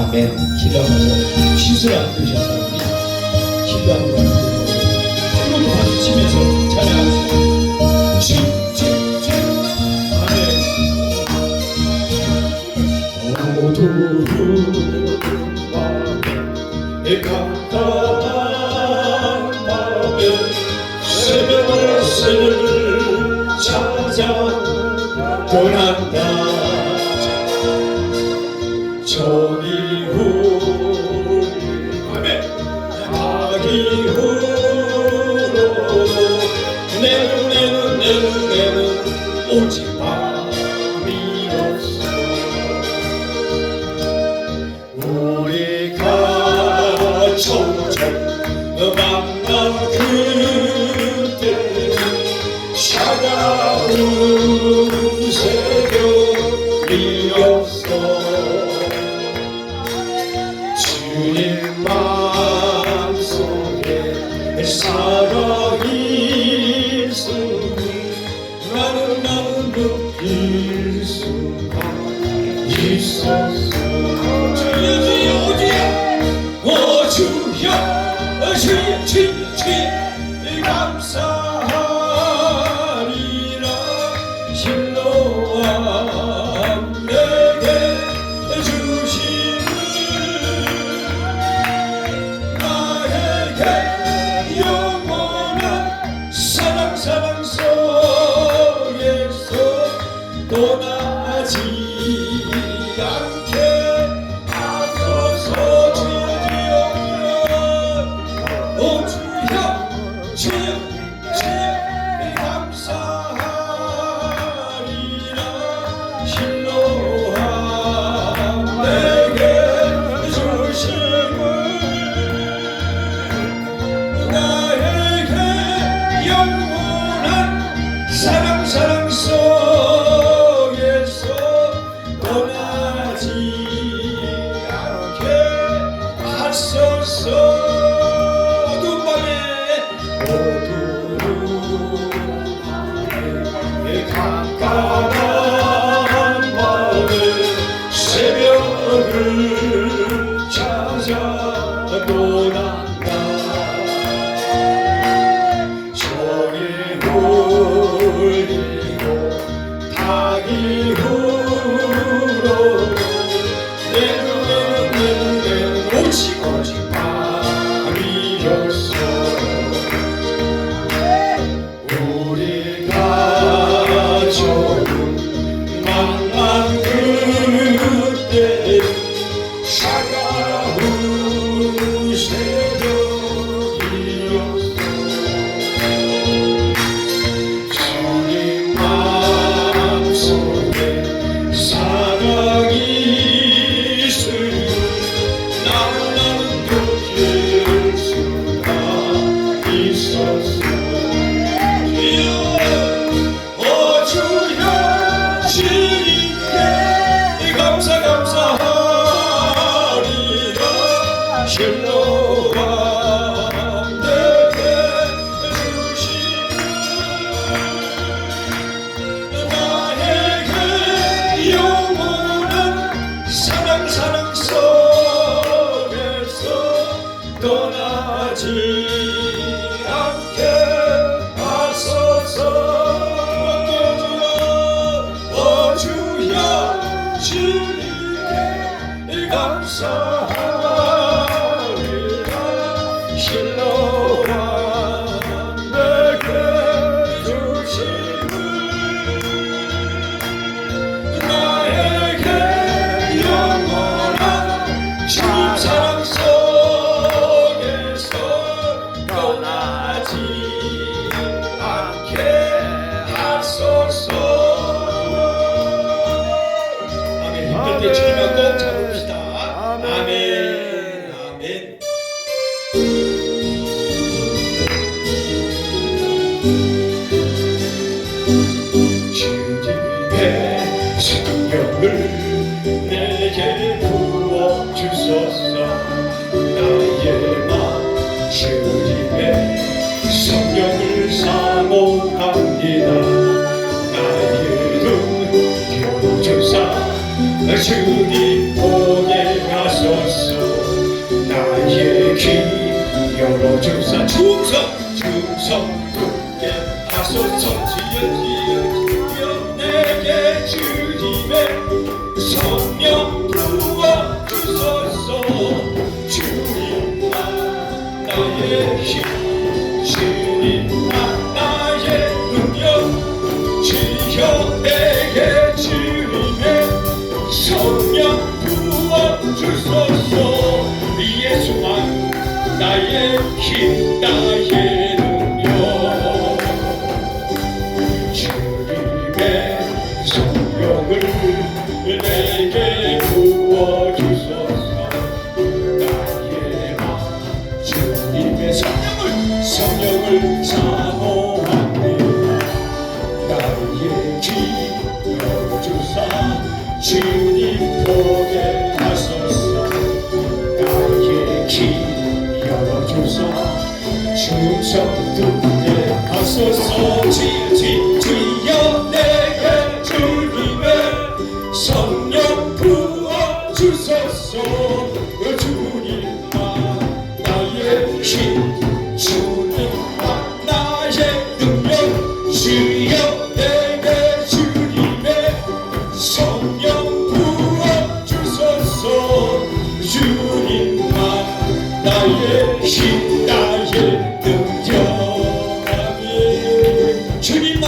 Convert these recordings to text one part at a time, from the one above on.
아멘. 기도하면서 시술 안 드셔서 기도하고 하나님으로 박수 치면서 찬양하세요. 오직 밤이 없어 우리가 종종 밤 의식이 감사. becomes so hard. 나의 힘 주님 나 나의 능력 지켜내게 주님의 성령 부어주소서. 예수만 나의 힘 나의 주님 보게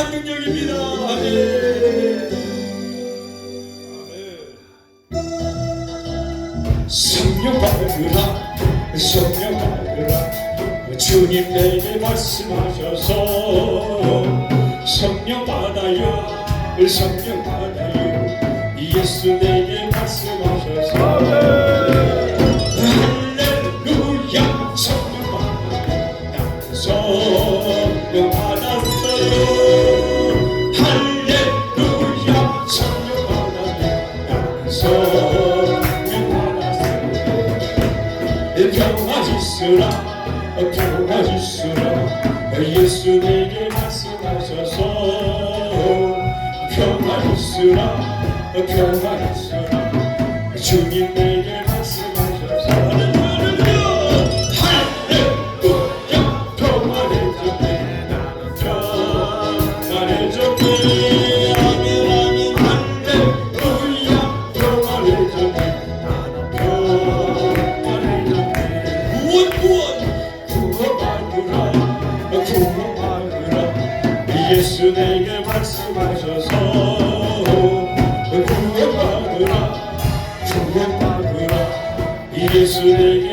만능력입니다. 아멘. 성령 받으라, 성령 받으라. 주님 내게 말씀하셔서 성령 받아요, 성령 받아요. 예수 내 도와주시라. 도와주시라. 예수 내게 말씀하셔서. 평화주시라. 평화주시라. 주님 내 Jesus.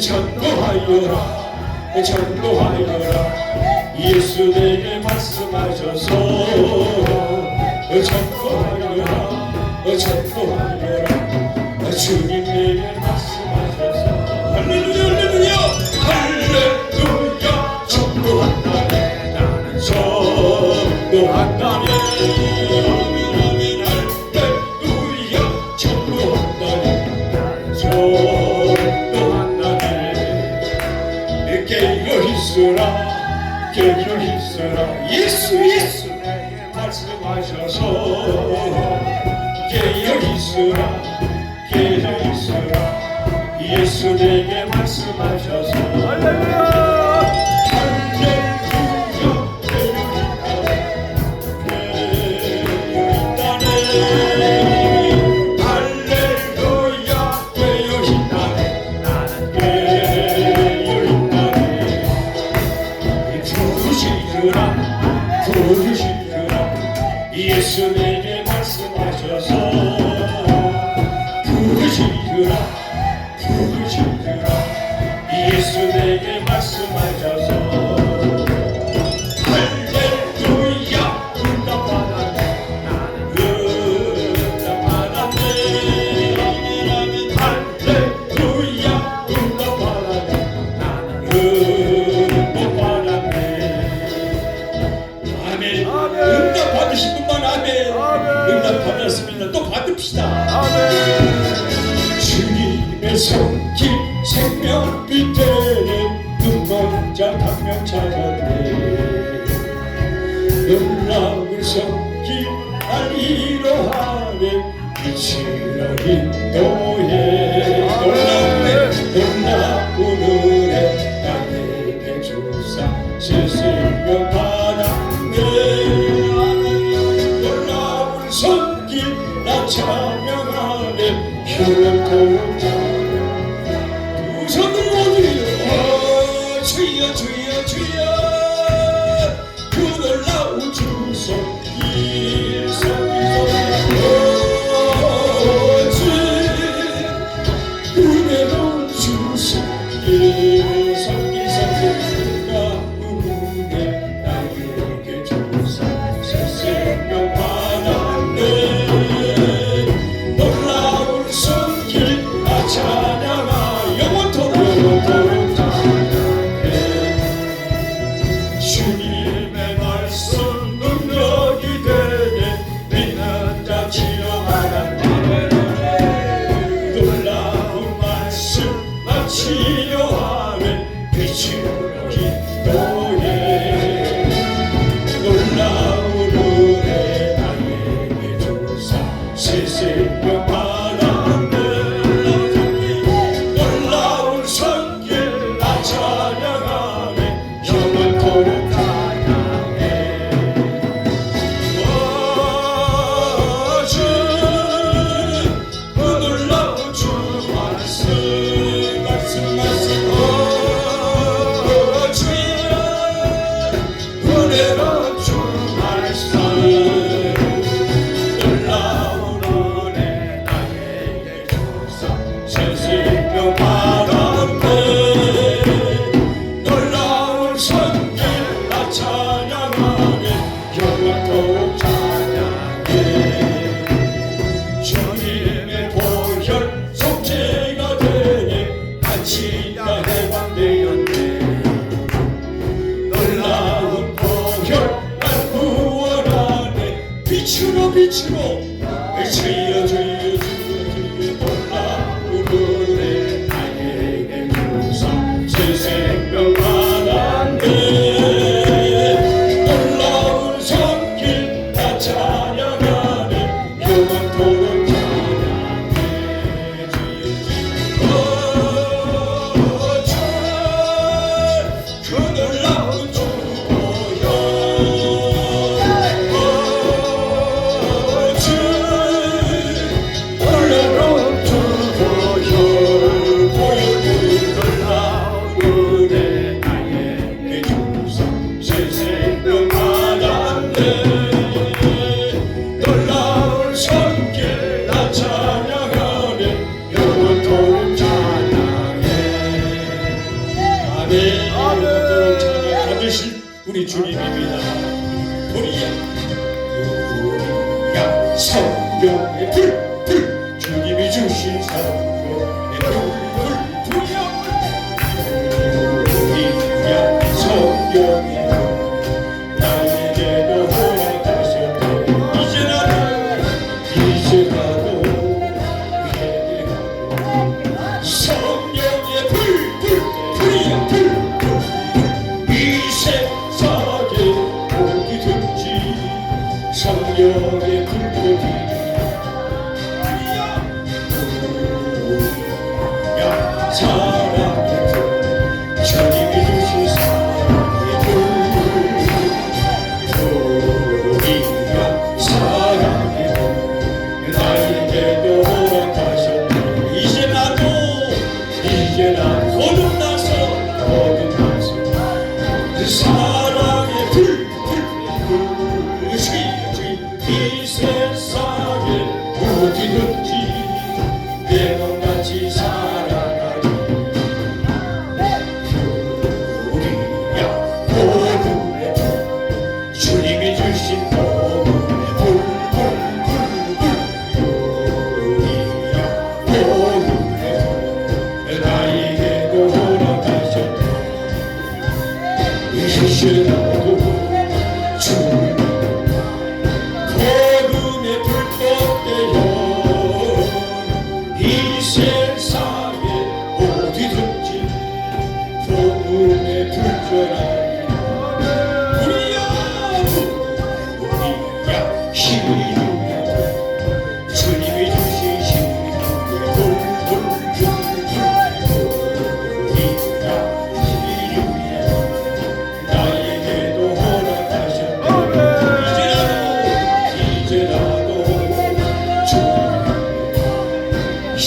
전도하여라. 전도하여라. 예수 내게 말씀하셔서 전도하여라. 전도하여라. 주님 내게 말씀하셔서. 할렐루야 할렐루야. 할렐루야. 전도한다네. 나는 전도한다네. 예수라. 대주 예수라. 예수 예수 나에게 말씀하셔서. 개여 예수라. 개여 예수라. 예수 내게 말씀하셔서. 할렐루야. 힘들어 부르기 힘들어 예수 내게 말씀하셔서. 할렐루야 응답받았네. 나는 응답받았네. 할렐루야 응답받았네 나는 응답받았네 아멘. 응답받으신 분만 아멘. 응답받았습니다. 또 받읍시다. 아멘. 새끼 생명 빛에 눈먼자 당면 찾았네. 음락을 섞인 알리로 하네 이스라엘 너의 놀라운 놀라운 은혜 나에게 주사 실수며 바람에 놀라운 손길 나 자명하네. 혈통 old time. nations know. shit.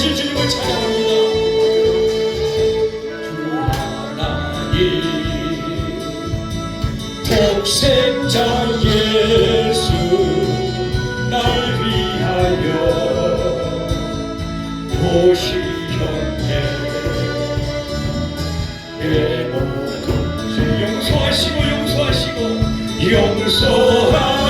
되실 주님을 찬양합니다. 하나님 독생자 예수 날 위하여 오시었네 내 예, 모든 죄 용서하시고 용서하시고 용서하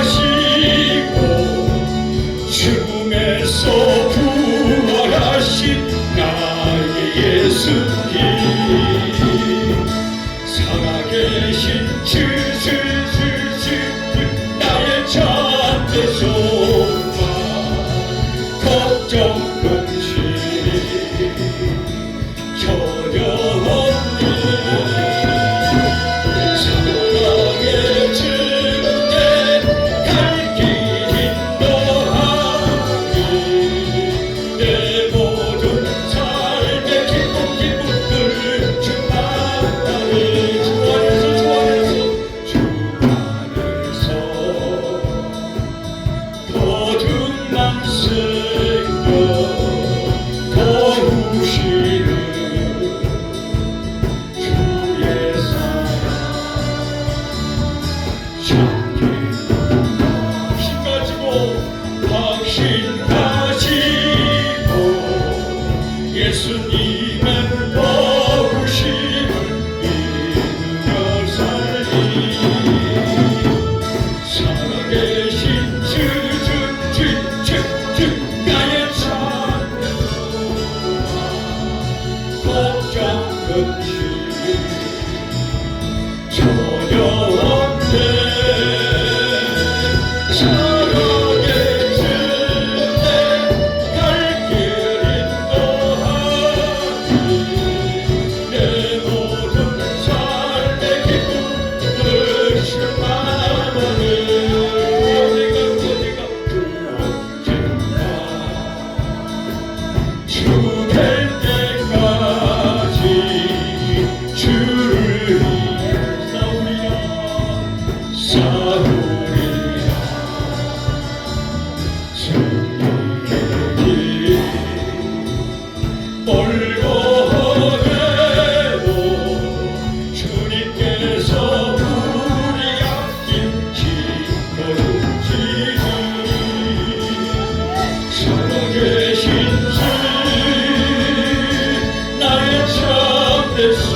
this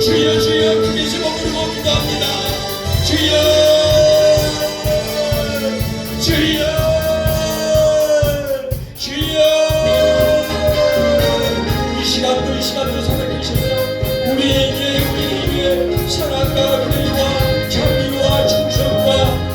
충만한